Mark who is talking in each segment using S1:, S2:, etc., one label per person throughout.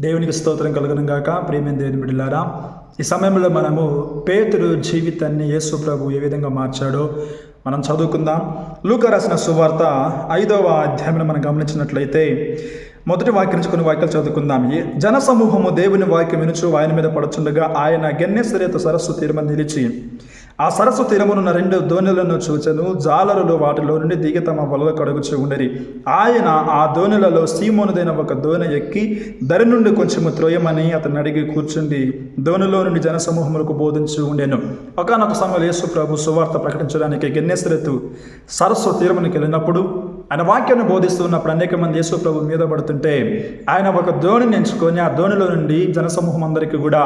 S1: దేవునికి స్తోత్రం కలుగును గాక. ప్రేమైన దేవుని బిడ్డలారా ఈ సమయంలో మనము పేతుడు జీవితాన్ని యేసు ప్రభు ఏ విధంగా మార్చాడో మనం చదువుకుందాం. లూక రాసిన సువార్త ఐదవ అధ్యాయం మనం గమనించినట్లయితే మొదటి వాక్యం నుంచి కొన్ని వాక్యాలు చదువుకుందాం. ఈ జనసమూహము దేవుని వాక్యం వినుచు ఆయన మీద పడుచుండగా ఆయన గెన్నెసరేత సరస్సు తీరమ నిలిచి ఆ సరస్సు తీరమునున్న రెండు దోణులను చూచెను. జాలరులు వాటిలో నుండి దిగి తమ వలలు కడుగుచు ఉండరి. ఆయన ఆ దోణులలో సీమోనుదైన ఒక దోణి ఎక్కి దరి నుండి కొంచెము త్రోయమని అతను అడిగి కూర్చుండి దోణిలో నుండి జనసమూహములకు బోధించి ఉండెను. ఒకనొక సమయంలో యేసు ప్రభు సువార్త ప్రకటించడానికి గెన్నెసరెతు సరస్సు తీరమునికి వెళ్ళినప్పుడు ఆయన వాక్యాన్ని బోధిస్తున్నప్పుడు అనేక మంది యేసు ప్రభు మీద పడుతుంటే ఆయన ఒక ధోనిని ఎంచుకొని ఆ ధోనిలో నుండి జనసమూహం అందరికీ కూడా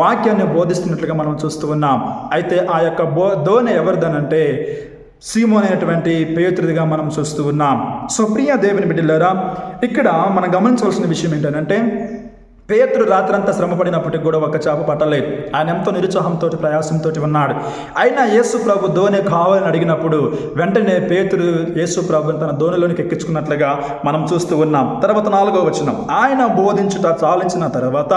S1: వాక్యాన్ని బోధిస్తున్నట్లుగా మనం చూస్తూ ఉన్నాం. అయితే ఆ యొక్క బో ధోని ఎవరిదనంటే సీమో అనేటువంటి పేతుడిగా మనం చూస్తూ ఉన్నాం. సో ప్రియ దేవుని బిడ్డలారా ఇక్కడ మనం గమనించవలసిన విషయం ఏంటంటే పేతుడు రాత్రంతా శ్రమపడినప్పటికి కూడా ఒక చేప పట్టలేదు. ఆయన ఎంతో నిరుత్సాహంతో ప్రయాసంతో ఉన్నాడు. అయినా యేసు ప్రభు ధోని కావాలని అడిగినప్పుడు వెంటనే పేతుడు యేసు ప్రభుని తన ధోనిలోనికి ఎక్కించుకున్నట్లుగా మనం చూస్తూ ఉన్నాం. తర్వాత నాలుగో వచనం. ఆయన బోధించుట చాలించిన తర్వాత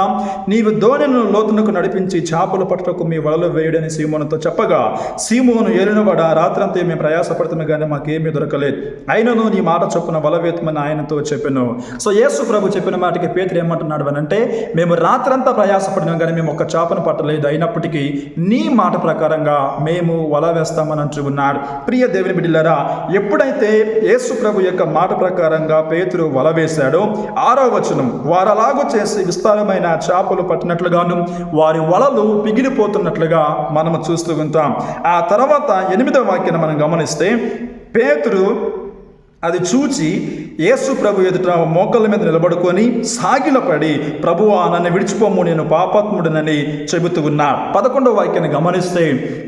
S1: నీవు ధోనిను లోతునకు నడిపించి చేపలు పట్టకు మీ వలలో వేయుడని సీమోనుతో చెప్పగా సీమోను ఏలినవాడ? రాత్రంతా మేము ప్రయాసపడుతున్నా కానీ మాకేమీ దొరకలేదు. అయినను నీ మాట చొప్పున వల వేతమని ఆయనతో చెప్పాను. సో యేసు ప్రభు చెప్పిన మాటకి పేతుడు ఏమంటున్నాడు అని అంటే మేము రాత్రంతా ప్రయాసపడినాం కానీ మేము ఒక్క చేపను పట్టలేదు. అయినప్పటికీ నీ మాట ప్రకారంగా మేము వల వేస్తామని అంటూ ఉన్నాడు. ప్రియ దేవుని బిడ్డలారా ఎప్పుడైతే యేసు ప్రభు యొక్క మాట ప్రకారంగా పేతురు వల వేశాడో ఆరో వచనం వారలాగూ చేసి విస్తారమైన చేపలు పట్టినట్లుగాను వారి వలలు పిగిలిపోతున్నట్లుగా మనము చూస్తూ ఉంటాం. ఆ తర్వాత ఎనిమిదవ వాక్యాన్ని మనం గమనిస్తే పేతురు అది చూచి యేసు ప్రభు ఎదుట మోకళ్ళ మీద నిలబడుకొని సాగిలపడి ప్రభువా నన్ను విడిచిపోము నేను పాపాత్ముడినని చెబుతూ ఉన్నాడు పదకొండవ వాక్యాన్ని గమనిస్తే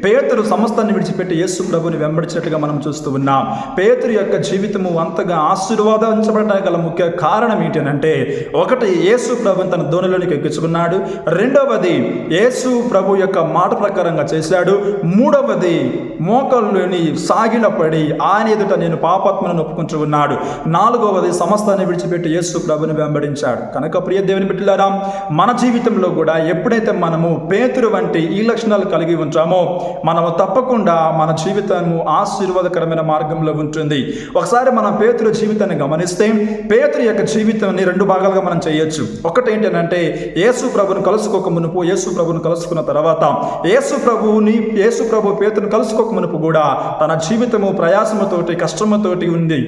S1: పేతురు సమస్తాన్ని విడిచిపెట్టి యేసు ప్రభుని వెంబడించినట్టుగా మనం చూస్తూ ఉన్నాం. పేతురు యొక్క జీవితము అంతగా ఆశీర్వాదించబడడానికి గల ముఖ్య కారణం ఏంటంటే ఒకటి యేసు ప్రభుని తన ధోనిలోనికి ఎక్కించుకున్నాడు. రెండవది యేసు ప్రభు యొక్క మాట ప్రకారంగా చేశాడు. మూడవది మోకల్లోని సాగిలపడి ఆయన ఎదుట నేను పాపాత్మను ఒప్పుకుంటూ ఉన్నాడు నాలుగవది సమస్తాన్ని విడిచిపెట్టి యేసు ప్రభుని వెంబడించాడు. కనుక ప్రియ దేవుని బిడ్డలారా మన జీవితంలో కూడా ఎప్పుడైతే మనము పేతురు వంటి ఈ లక్షణాలు కలిగి ఉంటామో మనము తప్పకుండా మన జీవితము ఆశీర్వాదకరమైన మార్గంలో ఉంటుంది. ఒకసారి మన పేతురు జీవితాన్ని గమనిస్తే పేతురు యొక్క జీవితాన్ని రెండు భాగాలుగా మనం చేయొచ్చు. ఒకటి ఏంటంటే యేసు ప్రభుని కలుసుకోక మునుపు యేసు ప్రభుని కలుసుకున్న తర్వాత యేసు ప్రభువుని యేసు ప్రభు పేతుని కలుసుకోక మునుపు కూడా తన జీవితము ప్రయాసముతోటి కష్టముతోటి ఉంది.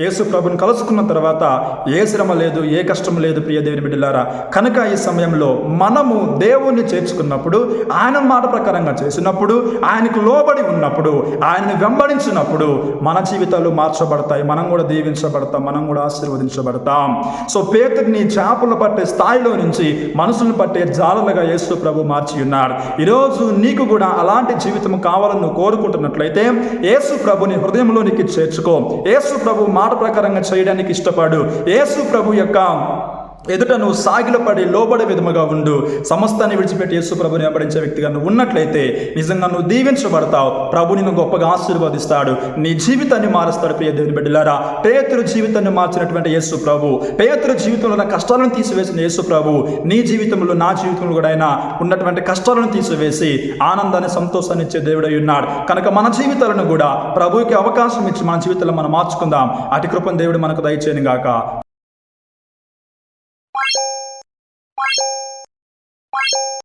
S1: యేసు ప్రభుని కలుసుకున్న తర్వాత ఏ శ్రమ లేదు ఏ కష్టం లేదు ప్రియ దేవుని బిడ్డలారా. కనుక ఈ సమయంలో మనము దేవుణ్ణి చేర్చుకున్నప్పుడు ఆయన మాట ప్రకారంగా చేసినప్పుడు ఆయనకు లోబడి ఉన్నప్పుడు ఆయన్ని వెంబడించినప్పుడు మన జీవితాలు మార్చబడతాయి. మనం కూడా దీవించబడతాం మనం కూడా ఆశీర్వదించబడతాం. సో పేతుడిని చేపలు పట్టే స్థాయిలో నుంచి మనసును పట్టే జాలలుగా యేసు ప్రభు మార్చి ఉన్నాడు ఈరోజు నీకు కూడా అలాంటి జీవితం కావాలని నువ్వు కోరుకుంటున్నట్లయితే యేసు ప్రభుని హృదయంలోనికి చేర్చుకో. యేసు ప్రభు మాట ప్రకారంగా చేయడానికి ఇష్టపడు. యేసు ప్రభు యొక్క ఎదుట నువ్వు సాగిలపడి లోబడే విధముగా ఉండు. సమస్తాన్ని విడిచిపెట్టి యేసు ప్రభుని వెంబడించే వ్యక్తిగా నువ్వు ఉన్నట్లయితే నిజంగా నువ్వు దీవించబడతావు. ప్రభు నిన్ను గొప్పగా ఆశీర్వదిస్తాడు. నీ జీవితాన్ని మారుస్తాడు ప్రియ దేవుని బిడ్డలారా. పేతురు జీవితాన్ని మార్చినటువంటి యేసు ప్రభు పేతురు జీవితంలో ఉన్న కష్టాలను తీసివేసిన యేసు ప్రభు నీ జీవితంలో నా జీవితంలో కూడా ఆయన ఉన్నటువంటి కష్టాలను తీసివేసి ఆనందాన్ని సంతోషాన్ని ఇచ్చే దేవుడై ఉన్నాడు. కనుక మన జీవితాలను కూడా ప్రభువుకి అవకాశం ఇచ్చి మన జీవితంలో మనం మార్చుకుందాం. అటు కృపను దేవుడు మనకు దయచేయను గాక.